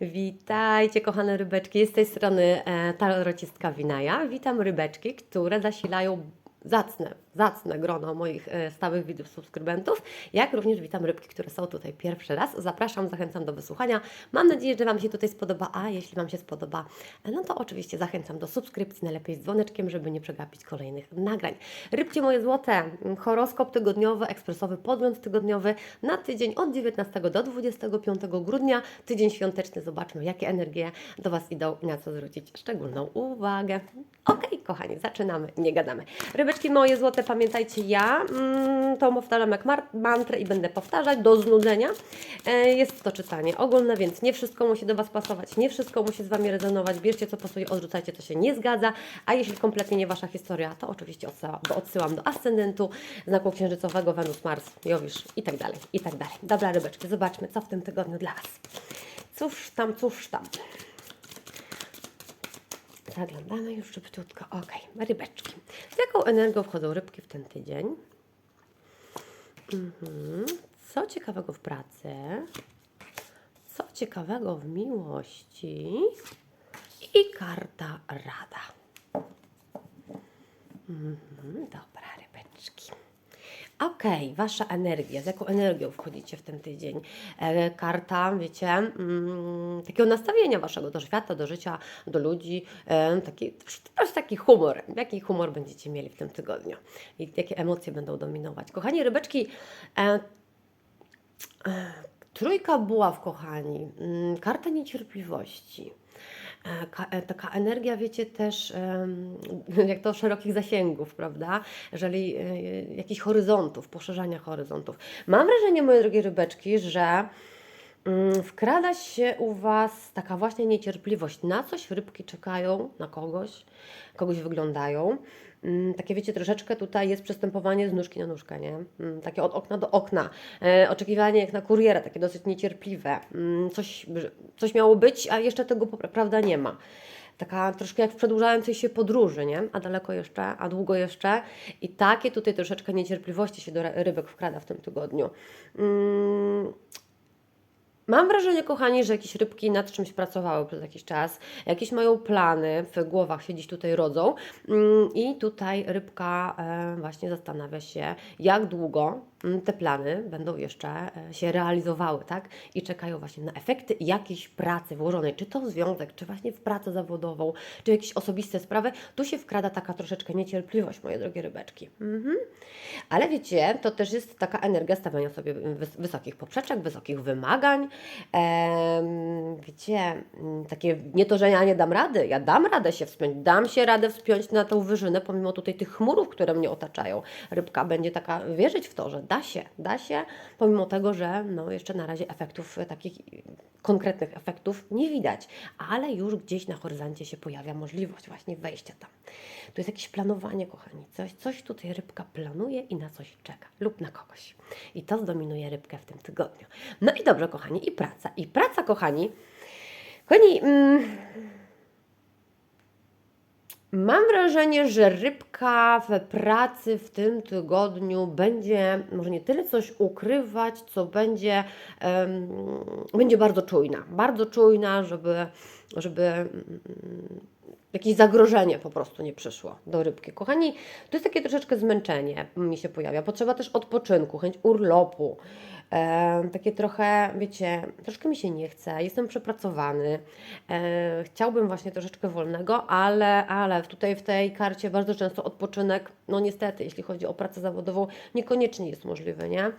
Witajcie kochane rybeczki, z tej strony e, tarocistka Winaja. Witam rybeczki, które zasilają zacne, zacne grono moich e, stałych widzów, subskrybentów, jak również witam rybki, które są tutaj pierwszy raz. Zapraszam, zachęcam do wysłuchania. Mam nadzieję, że Wam się tutaj spodoba, a jeśli Wam się spodoba, no to oczywiście zachęcam do subskrypcji, najlepiej z dzwoneczkiem, żeby nie przegapić kolejnych nagrań. Rybcie moje złote, m, horoskop tygodniowy, ekspresowy podgląd tygodniowy na tydzień od 19 do 25 grudnia, tydzień świąteczny. Zobaczmy, jakie energie do Was idą i na co zwrócić szczególną uwagę. Okej, kochani, zaczynamy, nie gadamy. Rybeczki moje złote, pamiętajcie, ja mm, to powtarzam jak mantrę i będę powtarzać do znudzenia. E, jest to czytanie ogólne, więc nie wszystko musi do Was pasować, nie wszystko musi z Wami rezonować. Bierzcie co pasuje, odrzucajcie co się nie zgadza, a jeśli kompletnie nie Wasza historia, to oczywiście odsyłam, odsyłam do ascendentu, znaku księżycowego, Wenus, Mars, Jowisz i tak dalej, i tak dalej. Dobra, rybeczki, zobaczmy, co w tym tygodniu dla Was. Cóż tam, cóż tam. Zaglądamy już szybciutko. Ok, rybeczki. Z jaką energią wchodzą rybki w ten tydzień? Mhm. Co ciekawego w pracy? Co ciekawego w miłości? I karta rada. Mhm. Dobra, rybeczki. Okej, wasza energia. Z jaką energią wchodzicie w ten tydzień? E, karta, wiecie, mm, takiego nastawienia waszego do świata, do życia, do ludzi. E, taki, też taki humor. Jaki humor będziecie mieli w tym tygodniu? I jakie emocje będą dominować? Kochani rybeczki, e, e, trójka buław, kochani. Mm, karta niecierpliwości. E, ka- e, Taka energia, wiecie, też jak to szerokich zasięgów, prawda? Jeżeli e, jakichś horyzontów, poszerzania horyzontów. Mam wrażenie, moje drogie rybeczki, że mm, wkrada się u Was taka właśnie niecierpliwość. Na coś rybki czekają, na kogoś, kogoś wyglądają. Mm, Takie wiecie, troszeczkę tutaj jest przestępowanie z nóżki na nóżkę, nie? Mm, Takie od okna do okna. E, oczekiwanie jak na kuriera, takie dosyć niecierpliwe. Mm, Coś, coś miało być, a jeszcze tego prawda nie ma. Taka troszkę jak w przedłużającej się podróży, nie? A daleko jeszcze, a długo jeszcze. I takie tutaj troszeczkę niecierpliwości się do ry- rybek wkrada w tym tygodniu. Mm, Mam wrażenie, kochani, że jakieś rybki nad czymś pracowały przez jakiś czas, jakieś mają plany w głowach się dziś tutaj rodzą. Mm, i tutaj rybka e, właśnie zastanawia się, jak długo te plany będą jeszcze e, się realizowały, tak? I czekają właśnie na efekty jakiejś pracy włożonej, czy to w związek, czy właśnie w pracę zawodową, czy jakieś osobiste sprawy. Tu się wkrada taka troszeczkę niecierpliwość, moje drogie rybeczki. Mhm. Ale wiecie, to też jest taka energia stawiania sobie wys- wysokich poprzeczek, wysokich wymagań. Em, wiecie, mm, takie nie to, że ja nie dam rady, ja dam radę się wspiąć, dam się radę wspiąć na tą wyżynę, pomimo tutaj tych chmurów, które mnie otaczają. Rybka będzie taka wierzyć w to, że da się, da się, pomimo tego, że no, jeszcze na razie efektów e, takich konkretnych efektów nie widać, ale już gdzieś na horyzoncie się pojawia możliwość właśnie wejścia tam. To jest jakieś planowanie, kochani. Coś, coś tutaj rybka planuje i na coś czeka, lub na kogoś. I to zdominuje rybkę w tym tygodniu. No i dobrze, kochani, i praca. I praca, kochani. Kochani, mm, mam wrażenie, że rybka w pracy w tym tygodniu będzie może nie tyle coś ukrywać, co będzie, em, będzie bardzo czujna. Bardzo czujna, żeby, żeby mm, jakieś zagrożenie po prostu nie przyszło do rybki. Kochani, to jest takie troszeczkę zmęczenie mi się pojawia. Potrzeba też odpoczynku, chęć urlopu. E, takie trochę, wiecie, troszkę mi się nie chce, jestem przepracowany. E, chciałbym właśnie troszeczkę wolnego, ale, ale tutaj w tej karcie bardzo często odpoczynek, no niestety, jeśli chodzi o pracę zawodową, niekoniecznie jest możliwy, nie?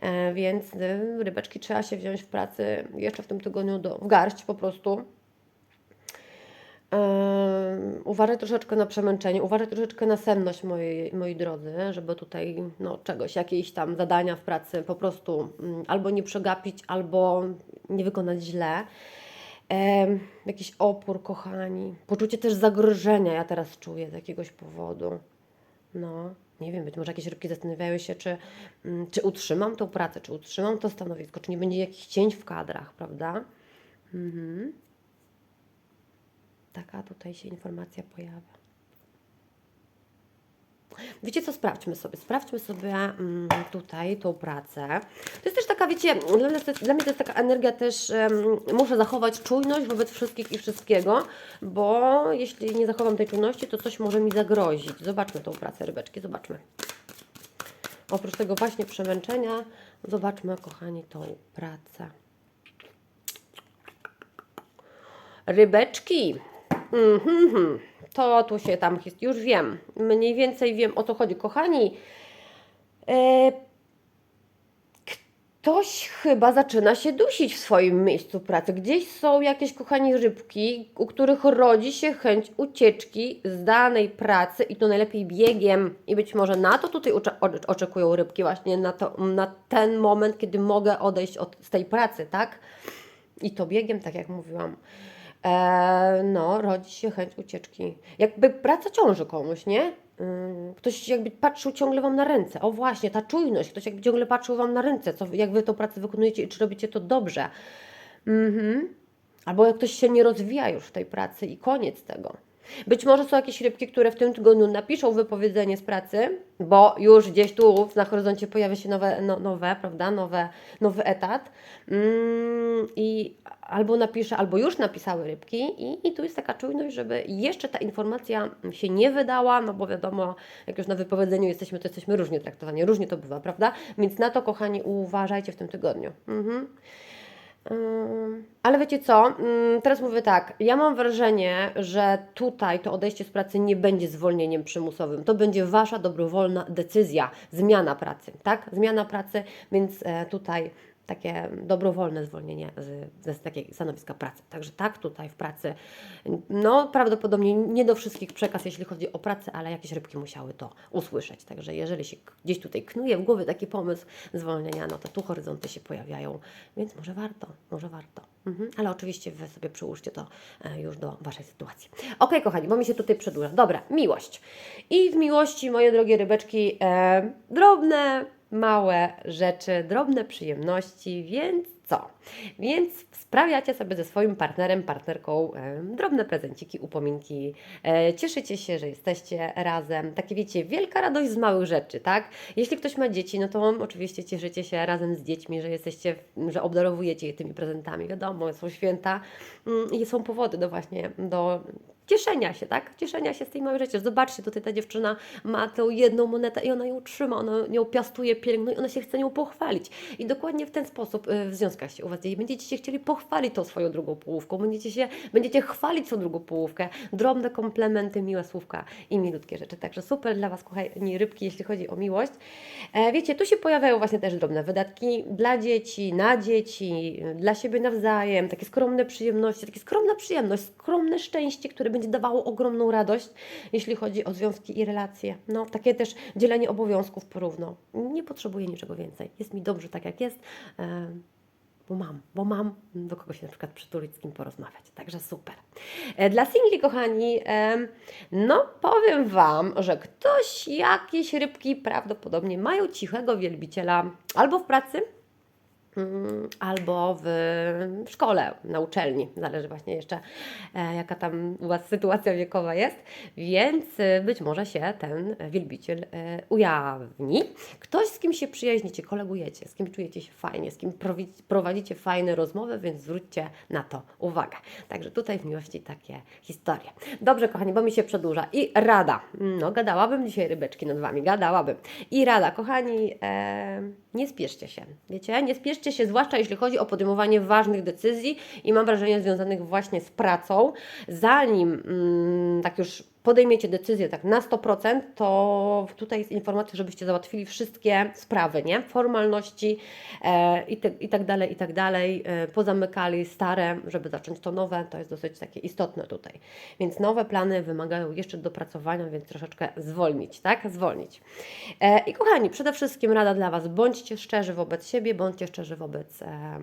E, więc y, rybeczki trzeba się wziąć w pracy jeszcze w tym tygodniu do, w garść po prostu. Ym, uważaj troszeczkę na przemęczenie, uważaj troszeczkę na senność, moi, moi drodzy, żeby tutaj no, czegoś, jakieś tam zadania w pracy po prostu mm, albo nie przegapić, albo nie wykonać źle. Jakiś opór, kochani. Poczucie też zagrożenia ja teraz czuję z jakiegoś powodu. No, nie wiem, być może jakieś rybki zastanawiają się, czy, mm, czy utrzymam tą pracę, czy utrzymam to stanowisko, czy nie będzie jakichś cięć w kadrach, prawda? Mhm. Taka tutaj się informacja pojawia. Wiecie co, sprawdźmy sobie. Sprawdźmy sobie mm, tutaj tą pracę. To jest też taka, wiecie, dla mnie to jest, dla mnie to jest taka energia też, em, muszę zachować czujność wobec wszystkich i wszystkiego, bo jeśli nie zachowam tej czujności, to coś może mi zagrozić. Zobaczmy tą pracę, rybeczki, zobaczmy. Oprócz tego właśnie przemęczenia, zobaczmy, kochani, tą pracę. Rybeczki. Mhm, to tu się tam his- już wiem. Mniej więcej wiem o co chodzi. Kochani, e, ktoś chyba zaczyna się dusić w swoim miejscu pracy. Gdzieś są jakieś, kochani, rybki, u których rodzi się chęć ucieczki z danej pracy i to najlepiej biegiem. I być może na to tutaj ocze- ocze- oczekują rybki, właśnie na, to, na ten moment, kiedy mogę odejść od, z tej pracy, tak? I to biegiem, tak jak mówiłam. E, no, rodzi się chęć ucieczki. Jakby praca ciąży komuś, nie? Ym, Ktoś jakby patrzył ciągle Wam na ręce. O właśnie, ta czujność. Ktoś jakby ciągle patrzył Wam na ręce, co, jak Wy tą pracę wykonujecie i czy robicie to dobrze. Mhm. Albo jak ktoś się nie rozwija już w tej pracy i koniec tego. Być może są jakieś rybki, które w tym tygodniu napiszą wypowiedzenie z pracy, bo już gdzieś tu na horyzoncie pojawia się nowe, no, nowe prawda, nowe, nowy etat. Mm, I albo napisze, albo już napisały rybki i, i tu jest taka czujność, żeby jeszcze ta informacja się nie wydała, no bo wiadomo, jak już na wypowiedzeniu jesteśmy, to jesteśmy różnie traktowani, różnie to bywa, prawda? Więc na to, kochani, uważajcie w tym tygodniu. Mhm. Ale wiecie co? Teraz mówię tak. Ja mam wrażenie, że tutaj to odejście z pracy nie będzie zwolnieniem przymusowym. To będzie wasza dobrowolna decyzja, zmiana pracy, tak? Zmiana pracy, więc e, tutaj takie dobrowolne zwolnienie z, z takiego stanowiska pracy. Także tak, tutaj w pracy, no prawdopodobnie nie do wszystkich przekaz, jeśli chodzi o pracę, ale jakieś rybki musiały to usłyszeć. Także jeżeli się gdzieś tutaj knuje w głowie taki pomysł zwolnienia, no to tu horyzonty się pojawiają, więc może warto, może warto. Mhm. Ale oczywiście Wy sobie przyłóżcie to e, już do Waszej sytuacji. Ok, kochani, bo mi się tutaj przedłuża. Dobra, miłość. I w miłości, moje drogie rybeczki, e, drobne, małe rzeczy, drobne przyjemności, więc co? Więc sprawiacie sobie ze swoim partnerem, partnerką e, drobne prezenciki, upominki, e, cieszycie się, że jesteście razem. Takie wiecie, wielka radość z małych rzeczy, tak? Jeśli ktoś ma dzieci, no to oczywiście cieszycie się razem z dziećmi, że jesteście, że obdarowujecie je tymi prezentami. Wiadomo, są święta mm, i są powody do właśnie, do cieszenia się, tak? Cieszenia się z tej małej rzeczy. Zobaczcie, tutaj ta dziewczyna ma tę jedną monetę i ona ją trzyma, ona ją piastuje, pielęgnuje, ona się chce nią pochwalić. I dokładnie w ten sposób y, w związkach się u Was dzieje. Będziecie się chcieli pochwalić tą swoją drugą połówką, będziecie się, będziecie chwalić tą drugą połówkę. Drobne komplementy, miłe słówka i milutkie rzeczy. Także super dla Was, kochani rybki, jeśli chodzi o miłość. E, wiecie, tu się pojawiają właśnie też drobne wydatki dla dzieci, na dzieci, dla siebie nawzajem, takie skromne przyjemności, takie skromna przyjemność, skromne szczęście, które będzie dawało ogromną radość, jeśli chodzi o związki i relacje. No, takie też dzielenie obowiązków porówno. Nie potrzebuję niczego więcej. Jest mi dobrze tak, jak jest. E, bo mam, bo mam do kogo się na przykład przytulić, z kim porozmawiać. Także super. E, Dla singli, kochani, no powiem Wam, że ktoś, jakieś rybki prawdopodobnie mają cichego wielbiciela albo w pracy, albo w szkole, na uczelni. Zależy właśnie jeszcze, e, jaka tam u Was sytuacja wiekowa jest. Więc e, być może się ten wielbiciel e, ujawni. Ktoś, z kim się przyjaźnicie, kolegujecie, z kim czujecie się fajnie, z kim prowadzicie fajne rozmowy, więc zwróćcie na to uwagę. Także tutaj w miłości takie historie. Dobrze, kochani, bo mi się przedłuża. I rada. No, gadałabym dzisiaj rybeczki nad Wami, gadałabym. I rada, kochani, e, nie spieszcie się. Wiecie, nie spieszcie się, zwłaszcza jeśli chodzi o podejmowanie ważnych decyzji i mam wrażenie związanych właśnie z pracą. Zanim mm, tak już podejmiecie decyzję tak na 100%, to tutaj jest informacja, żebyście załatwili wszystkie sprawy, nie? Formalności e, i, te, i tak dalej, i tak dalej. E, pozamykali stare, żeby zacząć to nowe. To jest dosyć takie istotne tutaj. Więc nowe plany wymagają jeszcze dopracowania, więc troszeczkę zwolnić, tak? Zwolnić. E, I kochani, przede wszystkim rada dla Was, bądźcie szczerzy wobec siebie, bądźcie szczerzy wobec e,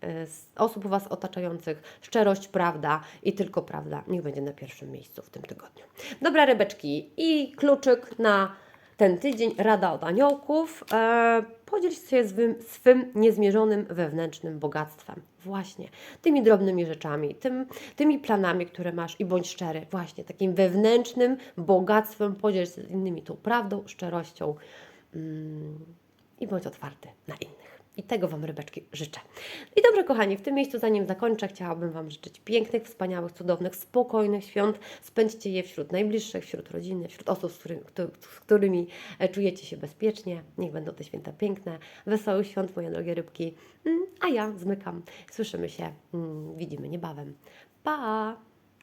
s- osób Was otaczających. Szczerość, prawda i tylko prawda. Niech będzie na pierwszym miejscu w tym tygodniu. Dobra, rybeczki i kluczyk na ten tydzień, rada od aniołków. E, Podziel się swym, swym niezmierzonym wewnętrznym bogactwem. Właśnie. Tymi drobnymi rzeczami, tym, tymi planami, które masz i bądź szczery. Właśnie. Takim wewnętrznym bogactwem podziel się z innymi tą prawdą, szczerością mm, i bądź otwarty na innych. I tego Wam rybeczki życzę. I dobrze, kochani, w tym miejscu, zanim zakończę, chciałabym Wam życzyć pięknych, wspaniałych, cudownych, spokojnych świąt. Spędźcie je wśród najbliższych, wśród rodziny, wśród osób, z, którymi, z którymi e, czujecie się bezpiecznie. Niech będą te święta piękne. Wesołych świąt, moje drogie rybki. Mm, A ja zmykam. Słyszymy się, mm, widzimy niebawem. Pa!